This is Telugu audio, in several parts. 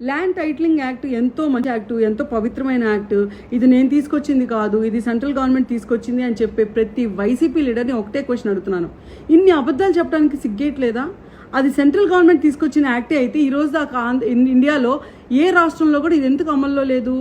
ల్యాండ్ టైటిలింగ్ యాక్ట్ ఎంతో మంచి యాక్ట్ ఎంతో పవిత్రమైన యాక్ట్ ఇది నేను తీసుకొచ్చింది కాదు ఇది సెంట్రల్ గవర్నమెంట్ తీసుకొచ్చింది అని చెప్పే ప్రతి వైసీపీ లీడర్ని ఒకటే క్వశ్చన్ అడుగుతున్నాను. ఇన్ని అబద్ధాలు చెప్పడానికి సిగ్గేయట్లేదా అది సెంట్రల్ గవర్నమెంట్ తీసుకొచ్చిన యాక్టే అయితే ఈరోజు దాకా ఇండియాలో ఏ రాష్ట్రంలో కూడా ఇది ఎందుకు అమల్లో లేదు?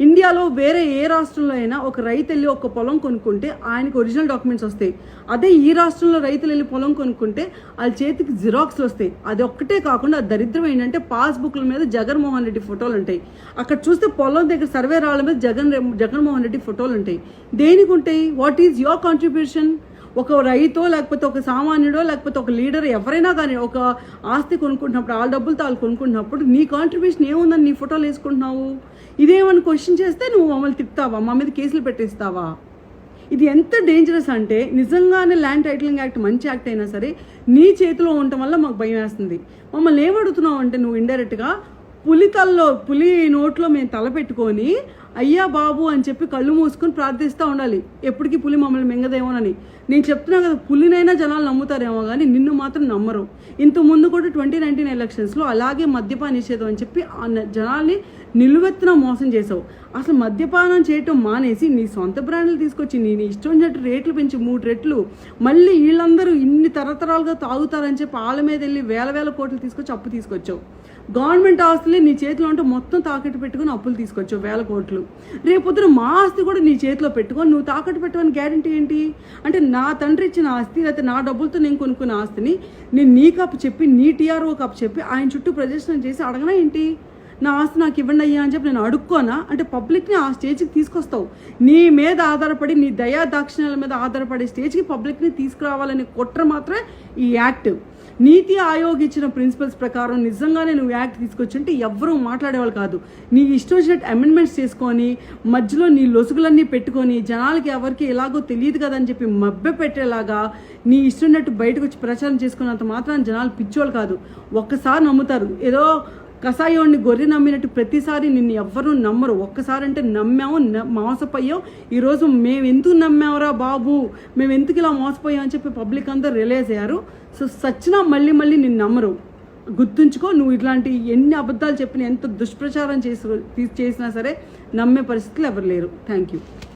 ఇండియాలో వేరే ఏ రాష్ట్రంలో అయినా ఒక రైతు వెళ్ళి ఒక పొలం కొనుక్కుంటే ఆయనకు ఒరిజినల్ డాక్యుమెంట్స్ వస్తాయి. అదే ఈ రాష్ట్రంలో రైతులు వెళ్ళి పొలం కొనుక్కుంటే వాళ్ళ చేతికి జిరాక్స్లు వస్తాయి. అది ఒక్కటే కాకుండా దరిద్రం ఏంటంటే పాస్బుక్ల మీద జగన్మోహన్ రెడ్డి ఫోటోలు ఉంటాయి. అక్కడ చూస్తే పొలం దగ్గర సర్వే రాళ్ళ మీద జగన్ జగన్మోహన్ రెడ్డి ఫోటోలు ఉంటాయి. దేనికి ఉంటాయి? వాట్ ఈజ్ యువర్ కాంట్రిబ్యూషన్ ఒక రైతో లేకపోతే ఒక సామాన్యుడో లేకపోతే ఒక లీడర్ ఎవరైనా కానీ ఒక ఆస్తి కొనుక్కుంటున్నప్పుడు వాళ్ళ డబ్బులతో వాళ్ళు కొనుక్కుంటున్నప్పుడు నీ కాంట్రిబ్యూషన్ ఏముందని నీ ఫోటోలు వేసుకుంటున్నావు? ఇదేమని క్వశ్చన్ చేస్తే నువ్వు మమ్మల్ని తిప్పుతావా మా మీద కేసులు పెట్టేస్తావా? ఇది ఎంత డేంజరస్ అంటే నిజంగానే ల్యాండ్ టైటిలింగ్ యాక్ట్ మంచి యాక్ట్ అయినా సరే నీ చేతిలో ఉండటం వల్ల మాకు భయం వేస్తుంది. మమ్మల్ని ఏమడుగుతున్నావు అంటే నువ్వు ఇండైరెక్ట్గా పులి తల్లో పులి నోట్లో మేము తల పెట్టుకొని అయ్యా బాబు అని చెప్పి కళ్ళు మూసుకొని ప్రార్థిస్తూ ఉండాలి. ఎప్పటికీ పులి మమ్మల్ని మింగదేమోనని. నేను చెప్తున్నా కదా పులినైనా జనాలు నమ్ముతారేమో కానీ నిన్ను మాత్రం నమ్మరు. ఇంత ముందు కూడా ట్వంటీ నైన్టీన్ ఎలక్షన్స్లో అలాగే మద్యపాన నిషేధం అని చెప్పి జనాల్ని నిలువెత్తున మోసం చేసావు అసలు మద్యపానం చేయటం మానేసి నీ సొంత బ్రాండ్లు తీసుకొచ్చి నీ నీ ఇష్టం వచ్చినట్టు రేట్లు పెంచి మూడు రెట్లు మళ్ళీ వీళ్ళందరూ ఇన్ని తరతరాలుగా తాగుతారని చెప్పి వాళ్ళ మీద వెళ్ళి వేల వేల కోట్లు తీసుకొచ్చి అప్పు తీసుకొచ్చావు. గవర్నమెంట్ ఆస్తులే నీ చేతిలో ఉంటే మొత్తం తాకట్టు పెట్టుకుని అప్పులు తీసుకొచ్చావు వేల కోట్లు. రేపొద్దున మా ఆస్తి కూడా నీ చేతిలో పెట్టుకొని నువ్వు తాకట్టు పెట్టమని గ్యారంటీ ఏంటి? అంటే నా తండ్రి ఇచ్చిన ఆస్తి లేకపోతే నా డబ్బులతో నేను కొనుక్కున్న ఆస్తిని నేను నీ కప్పు చెప్పి నీ టీఆర్ఓ కప్పు చెప్పి ఆయన చుట్టూ ప్రదర్శన చేసి అడగనా ఏంటి? నా ఆస్తి నాకు ఇవ్వండి అయ్యా అని చెప్పి నేను అడుక్కోనా? అంటే పబ్లిక్ని ఆ స్టేజ్కి తీసుకొస్తావు. నీ మీద ఆధారపడి నీ దయా దాక్షిణ్యాల మీద ఆధారపడే స్టేజ్కి పబ్లిక్ని తీసుకురావాలనే కుట్ర మాత్రమే ఈ యాక్ట్. నీతి ఆయోగ్ ఇచ్చిన ప్రిన్సిపల్స్ ప్రకారం నిజంగానే నువ్వు యాక్ట్ తీసుకొచ్చుంటే ఎవ్వరూ మాట్లాడేవాళ్ళు కాదు. నీ ఇష్టం వచ్చినట్టు అమెండ్మెంట్స్ చేసుకొని మధ్యలో నీ లొసుగులన్నీ పెట్టుకొని జనాలకి ఎవరికి ఎలాగో తెలియదు కదా అని చెప్పి మబ్బె పెట్టేలాగా నీ ఇష్టం బయటకు వచ్చి ప్రచారం చేసుకున్నంత మాత్రం జనాలు పిచ్చోళ్ళు కాదు. ఒక్కసారి నమ్ముతారు. ఏదో కషాయోడిని గొర్రె నమ్మినట్టు ప్రతిసారి నిన్ను ఎవ్వరూ నమ్మరు. ఒక్కసారి అంటే నమ్మాము మోసపోయాం ఈరోజు మేము ఎందుకు నమ్మావురా బాబు? మేము ఎందుకు ఇలా మోసపోయాం అని చెప్పి పబ్లిక్ అందరూ రిలైజ్ అయ్యారు. సో సచ్చినా మళ్ళీ మళ్ళీ నిన్ను నమ్మరు. గుర్తుంచుకో నువ్వు ఇట్లాంటి ఎన్ని అబద్ధాలు చెప్పిన ఎంత దుష్ప్రచారం చేసి చేసినా సరే నమ్మే పరిస్థితులు ఎవరు లేరు. Thank you